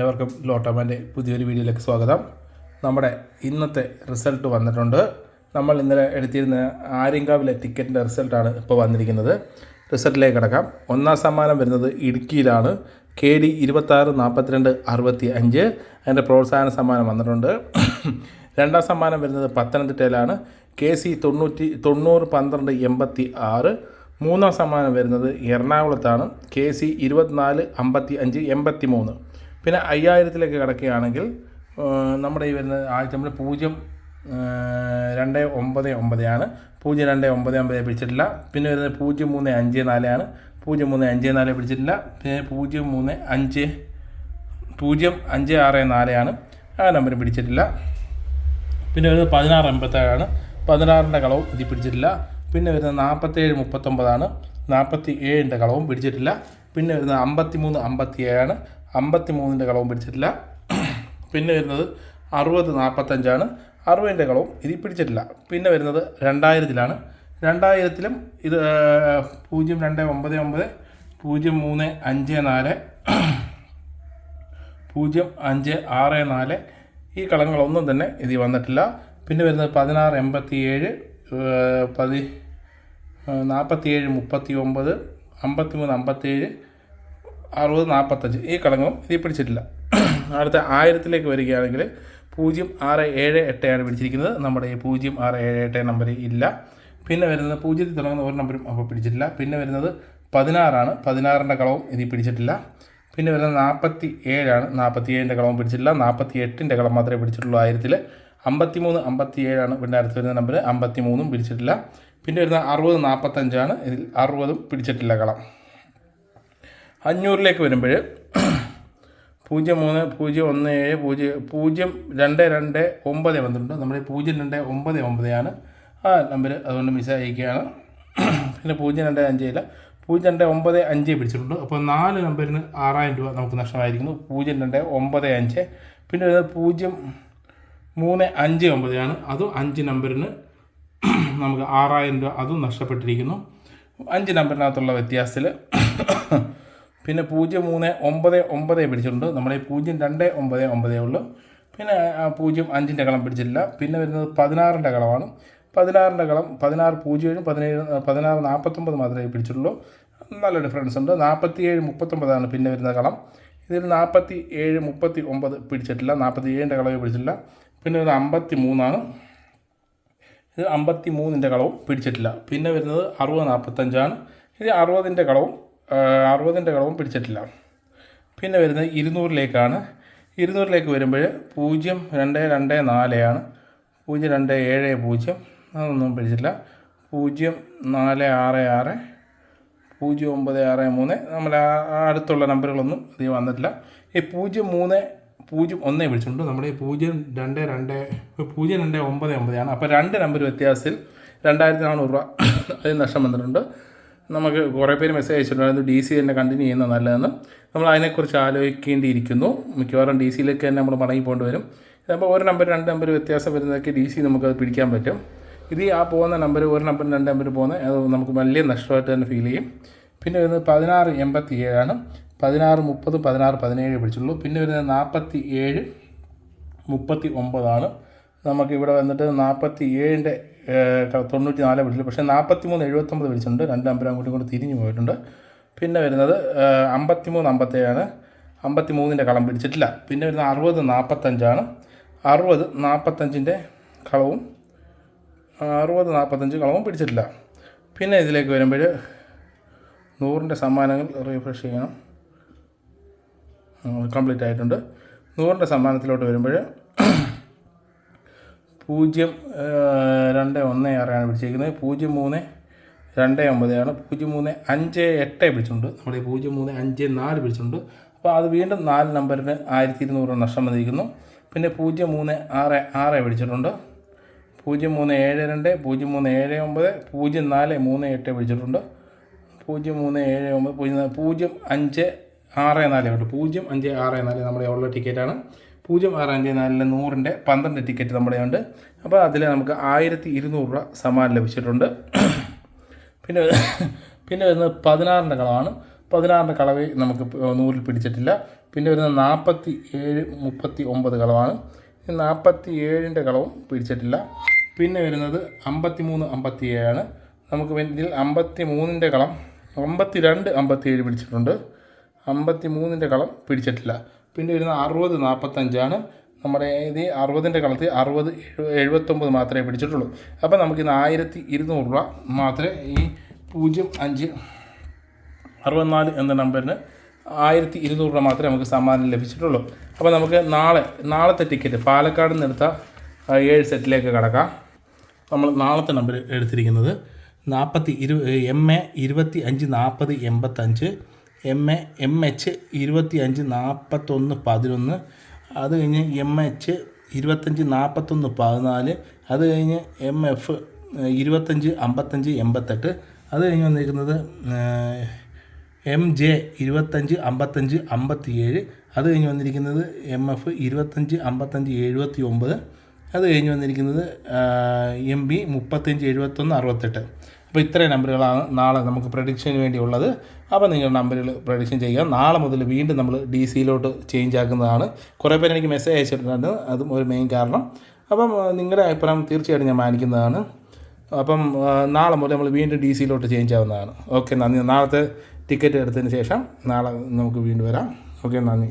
ഏവർക്കും ലോട്ടോമാന്റെ പുതിയൊരു വീഡിയോയിലേക്ക് സ്വാഗതം. നമ്മുടെ ഇന്നത്തെ റിസൾട്ട് വന്നിട്ടുണ്ട്. നമ്മൾ ഇന്നലെ എടുത്തിരുന്ന ആര്യങ്കാവിലെ ടിക്കറ്റിന്റെ റിസൾട്ടാണ് ഇപ്പോൾ വന്നിരിക്കുന്നത്. റിസൾട്ടിലേക്ക് കിടക്കാം. ഒന്നാം സമ്മാനം വരുന്നത് ഇടുക്കിയിലാണ്. കെ ഡി ഇരുപത്താറ് നാൽപ്പത്തിരണ്ട് അറുപത്തി അഞ്ച് അതിന്റെ പ്രോത്സാഹന സമ്മാനം വന്നിട്ടുണ്ട്. രണ്ടാം സമ്മാനം വരുന്നത് പത്തനംതിട്ടയിലാണ്. കെ സി തൊണ്ണൂറ്റി തൊണ്ണൂറ് പന്ത്രണ്ട് എൺപത്തി ആറ് മൂന്നാം സമ്മാനം വരുന്നത് എറണാകുളത്താണ്. കെ സി ഇരുപത്തിനാല് അമ്പത്തി അഞ്ച് എൺപത്തി മൂന്ന് പിന്നെ അയ്യായിരത്തിലേക്ക് കിടക്കുകയാണെങ്കിൽ നമ്മുടെ ഈ വരുന്ന ആഴ്ച നമ്മൾ പൂജ്യം രണ്ട് ഒമ്പത് ഒമ്പതാണ് പൂജ്യം രണ്ട് ഒമ്പത് ഒമ്പത് പിടിച്ചിട്ടില്ല. പിന്നെ വരുന്നത് പൂജ്യം മൂന്ന് അഞ്ച് നാലാണ് പൂജ്യം മൂന്ന് അഞ്ച് നാല് പിടിച്ചിട്ടില്ല. പിന്നെ പൂജ്യം മൂന്ന് അഞ്ച് പൂജ്യം അഞ്ച് ആറ് നാലാണ് ആ നമ്പർ പിടിച്ചിട്ടില്ല. പിന്നെ വരുന്നത് പതിനാറ് എൺപത്തേഴാണ് പതിനാറിന്റെ കളവും ഇതിൽ പിടിച്ചിട്ടില്ല. പിന്നെ വരുന്നത് നാൽപ്പത്തേഴ് മുപ്പത്തൊമ്പതാണ് നാൽപ്പത്തി ഏഴിന്റെ കളവും പിടിച്ചിട്ടില്ല. പിന്നെ വരുന്നത് അമ്പത്തി മൂന്ന് അമ്പത്തി ഏഴാണ് അമ്പത്തി മൂന്നിന്റെ കളവും പിടിച്ചിട്ടില്ല. പിന്നെ വരുന്നത് അറുപത് നാൽപ്പത്തഞ്ചാണ്. അറുപതിന്റെ കളവും ഇതിൽ പിടിച്ചിട്ടില്ല. പിന്നെ വരുന്നത് രണ്ടായിരത്തിലാണ്. രണ്ടായിരത്തിലും ഇത് പൂജ്യം രണ്ട് ഒമ്പത് ഒമ്പത് പൂജ്യം മൂന്ന് അഞ്ച് നാല് പൂജ്യം അഞ്ച് ആറ് നാല് ഈ കളങ്ങളൊന്നും തന്നെ ഇതിൽ വന്നിട്ടില്ല. പിന്നെ വരുന്നത് പതിനാറ് എൺപത്തി ഏഴ് പതി നാൽപ്പത്തി ഏഴ് മുപ്പത്തി ഒമ്പത് അമ്പത്തി മൂന്ന് അമ്പത്തേഴ് അറുപത് നാൽപ്പത്തഞ്ച് ഈ കളങ്കവും ഇതിൽ പിടിച്ചിട്ടില്ല. അടുത്ത ആയിരത്തിലേക്ക് വരികയാണെങ്കിൽ പൂജ്യം ആറ് ഏഴ് എട്ടാണ് പിടിച്ചിരിക്കുന്നത്. നമ്മുടെ ഈ പൂജ്യം ആറ് ഏഴ് എട്ട് നമ്പർ ഇല്ല. പിന്നെ വരുന്നത് പൂജ്യത്തിൽ തുടങ്ങുന്ന ഒരു നമ്പറും അപ്പോൾ പിടിച്ചിട്ടില്ല. പിന്നെ വരുന്നത് പതിനാറാണ് പതിനാറിന്റെ കളവും ഇതിൽ പിടിച്ചിട്ടില്ല. പിന്നെ വരുന്നത് നാൽപ്പത്തി ഏഴാണ് നാൽപ്പത്തി ഏഴിന്റെ കളവും പിടിച്ചിട്ടില്ല. നാൽപ്പത്തി എട്ടിന്റെ കളം മാത്രമേ പിടിച്ചിട്ടുള്ളൂ ആയിരത്തിൽ. അമ്പത്തി മൂന്ന് അമ്പത്തി ഏഴാണ് പിന്നെ അടുത്ത് വരുന്ന നമ്പർ അമ്പത്തി മൂന്നും പിടിച്ചിട്ടില്ല. പിന്നെ വരുന്ന അറുപത് നാൽപ്പത്തഞ്ചാണ് ഇതിൽ അറുപതും പിടിച്ചിട്ടില്ല കളം. അഞ്ഞൂറിലേക്ക് വരുമ്പോൾ പൂജ്യം മൂന്ന് പൂജ്യം ഒന്ന് ഏഴ് പൂജ്യം പൂജ്യം രണ്ട് രണ്ട് ഒമ്പത് വന്നിട്ടുണ്ട്. നമ്മുടെ പൂജ്യം രണ്ട് ഒമ്പത് ഒമ്പതാണ് ആ നമ്പർ അതുകൊണ്ട് മിസ് അയക്കുകയാണ് പിന്നെ പൂജ്യം രണ്ട് അഞ്ചില്ല പൂജ്യം രണ്ട് ഒമ്പത് അഞ്ച് പിടിച്ചിട്ടുണ്ട്. അപ്പോൾ നാല് നമ്പറിന് ആറായിരം രൂപ നമുക്ക് നഷ്ടമായിരിക്കുന്നു. പൂജ്യം രണ്ട് ഒമ്പത് അഞ്ച്. പിന്നെ വരുന്നത് പൂജ്യം മൂന്ന് അഞ്ച് ഒമ്പതാണ് അതും അഞ്ച് നമ്പറിന് നമുക്ക് ആറായിരം രൂപ അതും നഷ്ടപ്പെട്ടിരിക്കുന്നു. അഞ്ച് നമ്പറിനകത്തുള്ള വ്യത്യാസത്തിൽ പിന്നെ പൂജ്യം മൂന്ന് ഒമ്പത് ഒമ്പത് പിടിച്ചിട്ടുണ്ട്. നമ്മുടെ പൂജ്യം രണ്ട് ഒമ്പത് ഒമ്പതേ ഉള്ളൂ. പിന്നെ പൂജ്യം അഞ്ചിന്റെ കളം പിടിച്ചിട്ടില്ല. പിന്നെ വരുന്നത് പതിനാറിന്റെ കളമാണ്. പതിനാറിന്റെ കളം പതിനാറ് പൂജ്യം ഏഴും പതിനേഴ് പതിനാറ് നാൽപ്പത്തൊമ്പത് മാത്രമേ പിടിച്ചിട്ടുള്ളൂ. നല്ല ഡിഫറൻസ് ഉണ്ട്. നാൽപ്പത്തി ഏഴ് മുപ്പത്തൊമ്പതാണ് പിന്നെ വരുന്ന കളം. ഇതിൽ നാൽപ്പത്തി ഏഴ് മുപ്പത്തി ഒമ്പത് പിടിച്ചിട്ടില്ല. നാൽപ്പത്തി ഏഴിന്റെ കളവേ പിടിച്ചിട്ടില്ല. പിന്നെ വരുന്നത് അമ്പത്തി മൂന്നാണ് ഇത് അമ്പത്തി മൂന്നിന്റെ കളവും പിടിച്ചിട്ടില്ല. പിന്നെ വരുന്നത് അറുപത് നാൽപ്പത്തഞ്ചാണ്. ഇത് അറുപതിന്റെ കളവും അറുപതിന്റെ കളവും പിടിച്ചിട്ടില്ല. പിന്നെ വരുന്നത് ഇരുന്നൂറിലേക്കാണ്. ഇരുന്നൂറിലേക്ക് വരുമ്പോൾ പൂജ്യം രണ്ട് രണ്ട് നാലാണ് പൂജ്യം രണ്ട് ഏഴ് പൂജ്യം. അതൊന്നും പിടിച്ചിട്ടില്ല. പൂജ്യം നാല് ആറ് ആറ്. പൂജ്യം ഒമ്പത് ആറ് മൂന്ന്. ആ അടുത്തുള്ള നമ്പറുകളൊന്നും അധികം വന്നിട്ടില്ല. ഈ പൂജ്യം മൂന്ന് പൂജ്യം ഒന്നേ വിളിച്ചിട്ടുണ്ട്. നമ്മുടെ ഈ പൂജ്യം രണ്ട് രണ്ട് പൂജ്യം രണ്ട് ഒമ്പത് ഒമ്പതാണ് അപ്പോൾ രണ്ട് നമ്പർ വ്യത്യാസത്തിൽ രണ്ടായിരത്തി നാനൂറ് രൂപ അതിന് നഷ്ടം വന്നിട്ടുണ്ട്. നമുക്ക് കുറേ പേര് മെസ്സേജ് അയച്ചിട്ടുണ്ടായിരുന്നു ഡി സി തന്നെ കണ്ടിന്യൂ ചെയ്യുന്നത് നല്ലതെന്ന്. നമ്മൾ അതിനെക്കുറിച്ച് ആലോചിക്കേണ്ടിയിരിക്കുന്നു. മിക്കവാറും ഡി സിയിലേക്ക് തന്നെ നമ്മൾ മടങ്ങി പോകേണ്ടി വരും. ഇതാകുമ്പോൾ ഒരു നമ്പർ രണ്ട് നമ്പർ വ്യത്യാസം വരുന്നതൊക്കെ ഡി സി നമുക്കത് പിടിക്കാൻ പറ്റും. ഇത് ആ പോകുന്ന നമ്പർ ഒരു നമ്പർ രണ്ട് നമ്പർ പോകുന്ന അത് നമുക്ക് വലിയ നഷ്ടമായിട്ട് തന്നെ ഫീൽ ചെയ്യും. പിന്നെ വരുന്നത് പതിനാറ് എൺപത്തി ഏഴാണ് പതിനാറ് മുപ്പത് പതിനാറ് പതിനേഴ് പിടിച്ചുള്ളൂ. പിന്നെ വരുന്നത് നാൽപ്പത്തി ഏഴ് മുപ്പത്തി ഒമ്പതാണ് നമുക്ക് ഇവിടെ വന്നിട്ട് നാൽപ്പത്തി ഏഴിന്റെ തൊണ്ണൂറ്റി നാല് വിളിച്ചു പക്ഷേ നാൽപ്പത്തി മൂന്ന് എഴുപത്തൊമ്പത് വിളിച്ചിട്ടുണ്ട്. രണ്ട് നമ്പർ അങ്ങോട്ടും ഇങ്ങോട്ടും തിരിഞ്ഞു പോയിട്ടുണ്ട്. പിന്നെ വരുന്നത് അമ്പത്തി മൂന്ന് അമ്പത്തേഴാണ്. അമ്പത്തി മൂന്നിന്റെ കളം പിടിച്ചിട്ടില്ല. പിന്നെ വരുന്നത് അറുപത് നാൽപ്പത്തഞ്ചാണ് അറുപത് നാൽപ്പത്തഞ്ചിന്റെ കളവും അറുപത് നാൽപ്പത്തഞ്ച് കളവും പിടിച്ചിട്ടില്ല. പിന്നെ ഇതിലേക്ക് വരുമ്പോൾ നൂറിന്റെ സമ്മാനങ്ങൾ റീഫ്രഷ് ചെയ്യണം. കംപ്ലീറ്റ് ആയിട്ടുണ്ട്. നൂറിന്റെ സമ്മാനത്തിലോട്ട് വരുമ്പോൾ പൂജ്യം രണ്ട് ഒന്ന് ആറാണ് പിടിച്ചിരിക്കുന്നത്. പൂജ്യം മൂന്ന് രണ്ട് ഒമ്പതാണ് പൂജ്യം മൂന്ന് അഞ്ച് എട്ട് പിടിച്ചിട്ടുണ്ട്. നമ്മൾ ഈ പൂജ്യം മൂന്ന് അഞ്ച് നാല് പിടിച്ചിട്ടുണ്ട്. അപ്പോൾ അത് വീണ്ടും നാല് നമ്പറിന് ആയിരത്തി ഇരുന്നൂറ് നഷ്ടം വന്നിരിക്കുന്നു. പിന്നെ പൂജ്യം മൂന്ന് ആറ് ആറ് പിടിച്ചിട്ടുണ്ട്. പൂജ്യം മൂന്ന് ഏഴ് രണ്ട് പൂജ്യം മൂന്ന് ഏഴ് ഒമ്പത് പൂജ്യം നാല് മൂന്ന് എട്ട് പിടിച്ചിട്ടുണ്ട്. പൂജ്യം മൂന്ന് ഏഴ് ഒമ്പത് പൂജ്യം പൂജ്യം അഞ്ച് ആറ് നാല് ഉണ്ട് പൂജ്യം അഞ്ച് ആറ് നാല് നമ്മുടെ ഉള്ള ടിക്കറ്റാണ് പൂജ്യം ആറ് അഞ്ച് നാലിലെ നൂറിന്റെ പന്ത്രണ്ട് ടിക്കറ്റ് നമ്മുടെ ഉണ്ട് അപ്പോൾ അതിൽ നമുക്ക് ആയിരത്തി ഇരുന്നൂറ് രൂപ സമ്മാനം ലഭിച്ചിട്ടുണ്ട്. പിന്നെ പിന്നെ വരുന്നത് പതിനാറിന്റെ കളവാണ് പതിനാറിന്റെ കളവ് നമുക്ക് നൂറിൽ പിടിച്ചിട്ടില്ല. പിന്നെ വരുന്നത് നാൽപ്പത്തി ഏഴ് മുപ്പത്തി ഒമ്പത് കളവാണ് നാൽപ്പത്തി ഏഴിന്റെ കളവും പിടിച്ചിട്ടില്ല. പിന്നെ വരുന്നത് അമ്പത്തി മൂന്ന് അമ്പത്തി ഏഴാണ് നമുക്ക് ഇതിൽ അമ്പത്തി മൂന്നിന്റെ കളം അമ്പത്തി രണ്ട് അമ്പത്തി ഏഴ് പിടിച്ചിട്ടുണ്ട്. അമ്പത്തി മൂന്നിന്റെ കളം പിടിച്ചിട്ടില്ല. പിന്നെ വരുന്ന അറുപത് നാൽപ്പത്തഞ്ചാണ് നമ്മുടെ ഇത് അറുപതിന്റെ കളത്തിൽ അറുപത് എഴു എഴുപത്തൊമ്പത് മാത്രമേ പിടിച്ചിട്ടുള്ളൂ. അപ്പോൾ നമുക്കിന്ന് ആയിരത്തി ഇരുന്നൂറ് രൂപ മാത്രമേ ഈ പൂജ്യം അഞ്ച് അറുപത്തിനാല് എന്ന നമ്പറിന് ആയിരത്തി ഇരുന്നൂറ് രൂപ മാത്രമേ നമുക്ക് സമ്മാനം ലഭിച്ചിട്ടുള്ളൂ. അപ്പോൾ നമുക്ക് നാളെ നാളത്തെ ടിക്കറ്റ് പാലക്കാട് നിന്ന് എടുത്ത ഏഴ് സെറ്റിലേക്ക് കടക്കാം. നമ്മൾ നാളത്തെ നമ്പർ എടുത്തിരിക്കുന്നത് നാൽപ്പത്തി ഇരു എം എ ഇരുപത്തി അഞ്ച് നാൽപ്പത് എൺപത്തഞ്ച് എം എ എം എച്ച് ഇരുപത്തി അഞ്ച് നാൽപ്പത്തൊന്ന് പതിനൊന്ന്. അത് കഴിഞ്ഞ് എം എച്ച് ഇരുപത്തഞ്ച് നാൽപ്പത്തൊന്ന് പതിനാല്. അത് കഴിഞ്ഞ് എം എഫ് ഇരുപത്തഞ്ച് അമ്പത്തഞ്ച് എൺപത്തെട്ട് അത് കഴിഞ്ഞ് വന്നിരിക്കുന്നത് എം ജെ ഇരുപത്തഞ്ച് അമ്പത്തഞ്ച് അമ്പത്തി ഏഴ് അത് കഴിഞ്ഞ് വന്നിരിക്കുന്നത് എം എഫ് ഇരുപത്തഞ്ച് അമ്പത്തഞ്ച് എഴുപത്തി ഒമ്പത് അത് കഴിഞ്ഞ് വന്നിരിക്കുന്നത് എം ബി മുപ്പത്തഞ്ച് എഴുപത്തൊന്ന് അറുപത്തെട്ട്. അപ്പോൾ ഇത്രയും നമ്പറുകളാണ് നാളെ നമുക്ക് പ്രഡിക്ഷന് വേണ്ടിയുള്ളത്. അപ്പോൾ നിങ്ങൾ നമ്പറുകൾ പ്രഡിക്ഷൻ ചെയ്യുക. നാളെ മുതൽ വീണ്ടും നമ്മൾ ഡി സിയിലോട്ട് ചേഞ്ച് ആക്കുന്നതാണ്. കുറേ പേര് എനിക്ക് മെസ്സേജ് അയച്ചിട്ടുണ്ട്. അതും ഒരു മെയിൻ കാരണം. അപ്പം നിങ്ങളുടെ അഭിപ്രായം തീർച്ചയായിട്ടും ഞാൻ മാനിക്കുന്നതാണ്. അപ്പം നാളെ മുതൽ നമ്മൾ വീണ്ടും ഡി സിയിലോട്ട് ചേഞ്ച് ആവുന്നതാണ്. ഓക്കെ നന്ദി. നാളത്തെ ടിക്കറ്റ് എടുത്തതിന് ശേഷം നാളെ നമുക്ക് വീണ്ടും വരാം. ഓക്കെ നന്ദി.